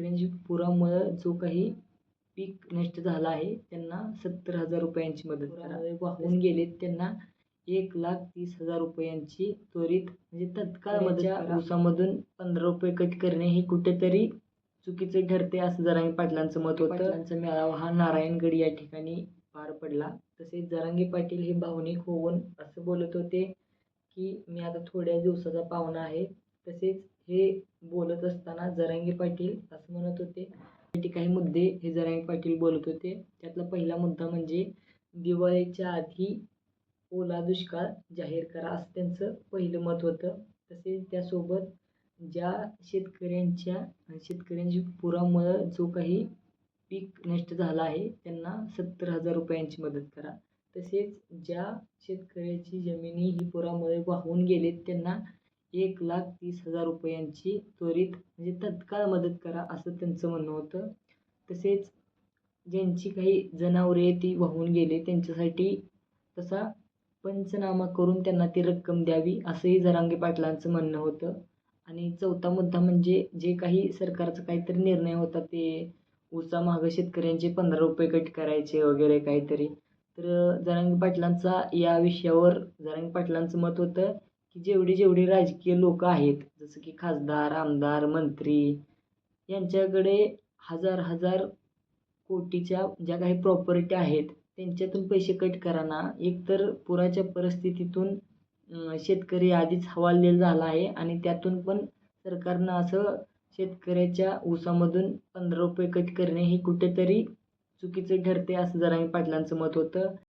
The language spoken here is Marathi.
शेतकऱ्यांची पुरामुळं जो काही पीक नष्ट झालं आहे त्यांना सत्तर हजार रुपयांची मदत करा. वाहून गेलेत त्यांना एक लाख तीस हजार रुपयांची त्वरित म्हणजे तत्काळ मदत ऊसामधून पंधरा रुपये कट करणे हे कुठेतरी चुकीचे ठरते असं जरांगे पाटलांचं मत होतं. पाटलांचा मेळावा हा नारायणगड या ठिकाणी पार पडला. तसेच जरांगे पाटील हे भावनिक होऊन असं बोलत होते की मी आता थोड्या दिवसाचा पाहुणा आहे. तसेच हे बोलत असताना जरांगे पाटील असं म्हणत होते. यासाठी काही मुद्दे हे जरांगे पाटील बोलत होते. त्यातला पहिला मुद्दा म्हणजे दिवाळीच्या आधी ओला दुष्काळ जाहीर करा असं त्यांचं पहिलं मत होतं. तसेच त्यासोबत ज्या शेतकऱ्यांच्या शेतकऱ्यांची पुरामुळं जो काही पीक नष्ट झाला आहे त्यांना सत्तर हजार रुपयांची मदत करा. तसेच ज्या शेतकऱ्याची जमिनी ही पुरामुळे वाहून गेलेत त्यांना एक लाख तीस हजार रुपयांची त्वरित म्हणजे तत्काळ मदत करा असं त्यांचं म्हणणं होतं. तसेच ज्यांची काही जनावरे ती वाहून गेले त्यांच्यासाठी तसा पंचनामा करून त्यांना ती रक्कम द्यावी असंही जरांगे पाटलांचं म्हणणं होतं. आणि चौथा मुद्दा म्हणजे जे काही सरकारचा काहीतरी निर्णय होता ते ऊसा मागं शेतकऱ्यांचे पंधरा रुपये कट करायचे वगैरे काहीतरी. तर जरांगे पाटलांचा या विषयावर जरांगे पाटलांचं मत होतं की जेवढे जेवढे राजकीय लोक आहेत जसं की खासदार आमदार मंत्री यांच्याकडे हजार हजार कोटीच्या ज्या काही प्रॉपर्टी आहेत त्यांच्यातून पैसे कट करा ना एकतर पुराच्या परिस्थितीतून शेतकरी आधीच हवाललेला झाला आहे आणि त्यातून पण सरकारनं असं शेतकऱ्याच्या ऊसामधून पंधरा रुपये कट करणे हे कुठेतरी चुकीचं ठरते असं जरांगे पाटलांचं मत होतं.